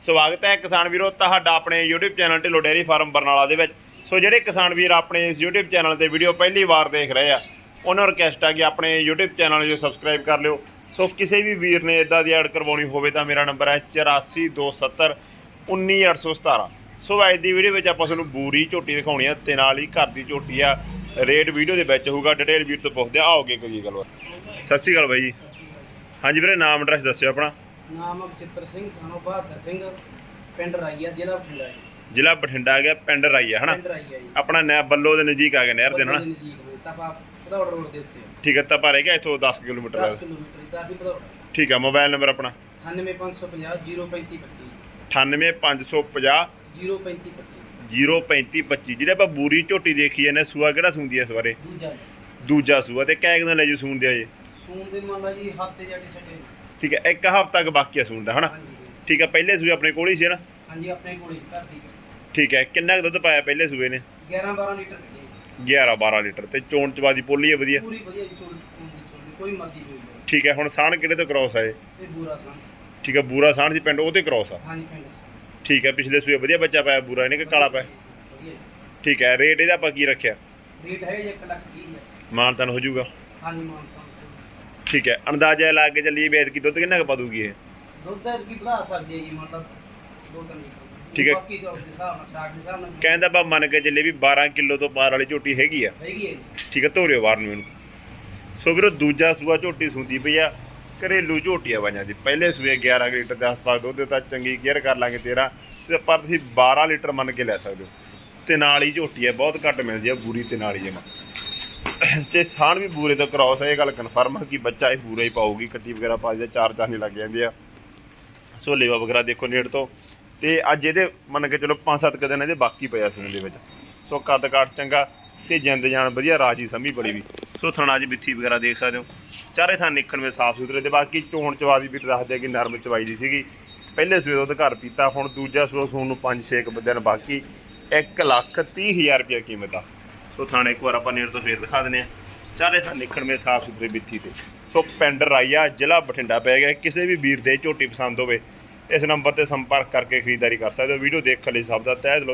ਸਵਾਗਤ ਹੈ ਕਿਸਾਨ ਵੀਰੋ, ਤੁਹਾਡਾ ਆਪਣੇ YouTube channel Dhillon dairy farm Barnala ਦੇ ਵਿੱਚ। ਸੋ ਜਿਹੜੇ ਕਿਸਾਨ ਵੀਰ ਆਪਣੇ ਇਸ YouTube ਚੈਨਲ ਤੇ ਵੀਡੀਓ ਪਹਿਲੀ ਵਾਰ ਦੇਖ ਰਹੇ ਆ, ਉਹਨਾਂ ਨੂੰ ਰਿਕਵੈਸਟ ਆ ਕਿ ਆਪਣੇ YouTube ਚੈਨਲ ਨੂੰ ਸਬਸਕ੍ਰਾਈਬ ਕਰ ਲਿਓ। ਸੋ ਕਿਸੇ ਵੀ ਵੀਰ ਨੇ ਇਦਾਂ ਦੀ ਐਡ ਕਰਵਾਉਣੀ ਹੋਵੇ ਤਾਂ ਮੇਰਾ ਨੰਬਰ ਹੈ 8427 19817 ਸੋ ਅੱਜ ਦੀ ਵੀਡੀਓ ਵਿੱਚ ਆਪਾਂ ਤੁਹਾਨੂੰ ਬੂਰੀ ਝੋਟੀ ਦਿਖਾਉਣੀ ਆ ਤੇ ਨਾਲ ਹੀ ਘਰ ਦੀ ਝੋਟੀ ਆ। ਰੇਟ ਵੀਡੀਓ ਦੇ ਵਿੱਚ ਹੋਊਗਾ ਡਿਟੇਲ ਵੀਰ ਤੋਂ ਪੁੱਛਦੇ ਆ ਆਓਗੇ ਕੋਈ ਗੱਲਬਾਤ ਸਤਿ ਸ਼੍ਰੀ ਅਕਾਲ ਬਾਈ ਜੀ। ਹਾਂਜੀ ਵੀਰੇ, ਨਾਮ ਐਡਰੈਸ ਦੱਸਿਓ ਆਪਣਾ। ਨਾਮ ਬਚਿੱਤਰ ਸਿੰਘ ਸਾਨੂੰ ਬਹਾਦਰ ਸਿੰਘ ਪਿੰਡ ਰਾਈਆ ਜ਼ਿਲ੍ਹਾ ਬਠਿੰਡਾ ਜੀ। ਜ਼ਿਲ੍ਹਾ ਬਠਿੰਡਾ ਆ ਗਿਆ ਪਿੰਡ ਰਾਈਆ ਹਨਾ? ਪਿੰਡ ਰਾਈਆ ਜੀ। ਆਪਣਾ ਨੈ ਬੱਲੋ ਦੇ ਨਜ਼ਦੀਕ ਆ ਗਿਆ ਨਹਿਰ ਦੇ ਨਾਲ ਰੋਡ ਦੇ ਉੱਤੇ। ਠੀਕ ਹੈ ਤਾਂ ਭਾਰੇਗਾ ਇੱਥੋਂ 10 ਕਿਲੋਮੀਟਰ 10 ਦਾ ਕਿਲੋਮੀਟਰ ਦਾ ਅਸੀਂ ਭਦੌੜ। ਠੀਕ ਹੈ ਮੋਬਾਈਲ ਨੰਬਰ ਆਪਣਾ? 98550 03525 98550 03525 03525 ਜਿਹੜੇ ਆਪਾਂ ਬੂਰੀ ਝੋਟੀ ਦੇਖੀ ਇਹਨੇ ਸੂਆ ਕਿਹੜਾ ਸੂੰਦੀ ਐ ਇਸ ਬਾਰੇ? ਦੂਜਾ। ਦੂਜਾ ਸੂਆ ਤੇ ਕੈਗ ਦਿਨ ਲੈ ਜੂ ਆ ਜੀ ਸੂਨ ਦੇ ਮੰਨ ਲਾ ਜੀ ਹੱਥ ਤੇ ਜਾਟੀ ਸੱਟੇ ਠੀਕ ਹੈ ਇੱਕ ਹਫ਼ਤਾ ਤੱਕ ਬਾਕੀ ਆ ਸੂਣ ਦਾ ਹਨਾ? ਹਾਂਜੀ। ਠੀਕ ਹੈ ਪਹਿਲੇ ਸੂਏ ਆਪਣੇ ਕੋਲ ਹੀ ਸੀ ਨਾ ਹਾਂਜੀ ਆਪਣੇ ਕੋਲੇ ਘਰ ਦੀ। ਠੀਕ ਹੈ ਕਿੰਨਾ ਕੁ ਦੁੱਧ ਪਾਇਆ ਪਹਿਲੇ ਸੂਏ ਨੇ? 11 12 ਲੀਟਰ ਕੱਢੀ 11 12 ਲੀਟਰ ਤੇ ਚੋਣ ਚਵਾਦੀ ਪੋਲੀ ਹੈ ਵਧੀਆ? ਪੂਰੀ ਵਧੀਆ ਜੀ ਚੋਲ ਕੋਈ ਮਰਜ਼ੀ ਹੋਈ ਜਾਵੇ। ਠੀਕ ਹੈ ਹੁਣ ਸਾਣ ਕਿਹੜੇ ਤੋਂ ਕ੍ਰੋਸ ਆਏ ਇਹ? ਬੂਰਾ ਤਾਂ ਠੀਕ ਹੈ ਬੂਰਾ ਸਾਣ ਸੀ ਪਿੰਡ ਉਹ ਤੇ ਕ੍ਰੋਸ ਆ? ਹਾਂਜੀ ਪਿੰਡ ਠੀਕ ਹੈ ਪਿਛਲੇ ਸੂਏ ਵਧੀਆ ਬੱਚਾ ਪਾਇਆ ਬੂਰਾ ਇਹਨੇ ਕਿ ਕਾਲਾ ਪਾਇਆ? ਵਧੀਆ ਜੀ। ਠੀਕ ਹੈ ਰੇਟ ਇਹਦਾ ਆਪਾਂ ਕੀ ਰੱਖਿਆ? ਰੇਟ ਹੈ ਜੀ 1 ਲੱਖ 30 ਹਜ਼ਾਰ। ਮਾਨਤਨ ਹੋ ਜਾਊਗਾ। ਹਾਂਜੀ ਮਾਨ ਤਾਂ ਠੀਕ ਹੈ। ਅੰਦਾਜ਼ਾ ਲਾ ਕੇ ਚੱਲੀਏ ਵੇਦ ਕੀ ਦੁੱਧ ਕਿੰਨਾ ਕੁ ਪਾ ਦੂਗੀ ਇਹ? ਦੁੱਧ ਕੀ ਵਧਾ ਸਕਦੇ ਆ ਜੀ ਮਤਲਬ ਦੋ ਤਿੰਨ ਲੀਟਰ। ਠੀਕ ਹੈ। ਬਾਕੀ ਸੌ ਦੇ ਹਿਸਾਬ ਨਾਲ ਖਰਾਕ ਦੇ ਹਿਸਾਬ ਨਾਲ ਕਹਿੰਦਾ ਬਾ ਮੰਨ ਕੇ ਚੱਲੇ ਵੀ 12 ਕਿਲੋ ਤੋਂ ਪਾਰ ਵਾਲੀ ਝੋਟੀ ਹੈਗੀ ਆ। ਹੈਗੀ ਹੈ ਜੀ। ਠੀਕ ਹੈ ਧੋਰਿਓ ਬਾਹਰ ਨੂੰ ਇਹਨੂੰ। ਸੋ ਵੀਰੋ ਦੂਜਾ ਸੂਆ ਝੋਟੀ ਸੁੰਦੀ ਪਈ ਆ ਘਰੇਲੂ ਝੋਟੀ ਆ ਵਾਂਜਾਂ ਦੀ। ਪਹਿਲੇ ਸੂਏ 11 ਲੀਟਰ ਦੇ ਆਸ-ਪਾਸ ਦੁੱਧ ਦਿੱਤਾ ਚੰਗੀ ਕੇਅਰ ਕਰ ਲਾਂਗੇ ਤੇਰਾ। ਤੇ ਪਰ ਤੁਸੀਂ 12 ਲੀਟਰ ਮੰਨ ਕੇ ਲੈ ਸਕਦੇ ਹੋ। ਤੇ ਨਾਲ ਹੀ ਝੋਟੀ ਆ ਬਹੁਤ ਘੱਟ ਮਿਲਦੀ ਆ ਬੂਰੀ ਤੇ ਨਾਲ ਹੀ ਜਮਾ। ਤੇ ਸਾਣ ਵੀ ਬੂਰੇ ਤੋਂ ਕ੍ਰਾਸ ਹੈ ਇਹ ਗੱਲ ਕਨਫਰਮ ਹੈ ਕਿ ਬੱਚਾ ਇਹ ਬੂਰਾ ਹੀ ਪਾਊਗੀ ਕੱਟੀ ਵਗੈਰਾ ਪਾ ਦੇ ਚਾਰ ਚਾਂਦੇ ਲੱਗ ਜਾਂਦੇ ਆ। ਸੋ ਲੇਵਾ ਵਗੈਰਾ ਦੇਖੋ ਨੇੜ ਤੋਂ। ਤੇ ਅੱਜ ਇਹਦੇ ਮੰਨ ਕੇ ਚਲੋ 5-7 ਕੁ ਦਿਨ ਇਹਦੇ ਬਾਕੀ ਪਿਆ ਸੀ ਦੇ ਵਿੱਚ। ਸੋ ਕੱਦ ਕਾਠ ਚੰਗਾ ਤੇ ਜਿੰਦ ਜਾਨ ਵਧੀਆ, ਰਾਜੀ ਸਮੀ ਬੜੀ ਵੀ। ਸੋ ਥਣਾ ਜੀ ਬਿੱਥੀ ਵਗੈਰਾ ਦੇਖ ਸਕਦੇ ਹੋ। ਚਾਰੇ ਥਾਂ ਨਿਕਣ ਵਿੱਚ ਸਾਫ਼ ਸੁਥਰੇ, ਤੇ ਬਾਕੀ ਚੋਣ ਚਵਾਦੀ ਵੀ ਦੱਸਦੇ ਆ ਕਿ ਨਰਮ ਚਵਾਈ ਦੀ ਸੀਗੀ। ਪਹਿਲੇ ਸੂਏ ਦੁੱਧ ਘਰ ਪੀਤਾ, ਹੁਣ ਦੂਜਾ ਸੂਆ ਸੂਣ ਨੂੰ 5-6 ਦਿਨ ਬਾਕੀ। 1 ਲੱਖ 30 ਹਜ਼ਾਰ ਰੁਪਏ ਕੀਮਤ ਆ। ਸੋ ਥਾਣੇ ਇੱਕ ਵਾਰ ਆਪਾਂ ਨੇੜ ਤੋਂ ਫੇਰ ਦਿਖਾ ਦਿੰਦੇ ਆ ਚਾਰੇ ਥਾਂ ਨਿਕਣ ਵਿੱਚ ਸਾਫ਼ ਸੁਥਰੇ ਬਿੱਥੀ ਤੇ। ਸੋ ਪਿੰਡ ਰਾਈਆ ਜ਼ਿਲ੍ਹਾ ਬਠਿੰਡਾ ਪੈ ਗਿਆ। ਕਿਸੇ ਵੀ ਵੀਰ ਦੇ ਝੋਟੀ ਪਸੰਦ ਹੋਵੇ, ਇਸ ਨੰਬਰ ਤੇ ਸੰਪਰਕ ਕਰਕੇ ਖਰੀਦਦਾਰੀ ਕਰ ਸਕਦੇ ਹੋ। ਵੀਡੀਓ ਦੇਖਣ ਲਈ ਸਭ ਦਾ ਤਹਿ ਦਿਲੋਂ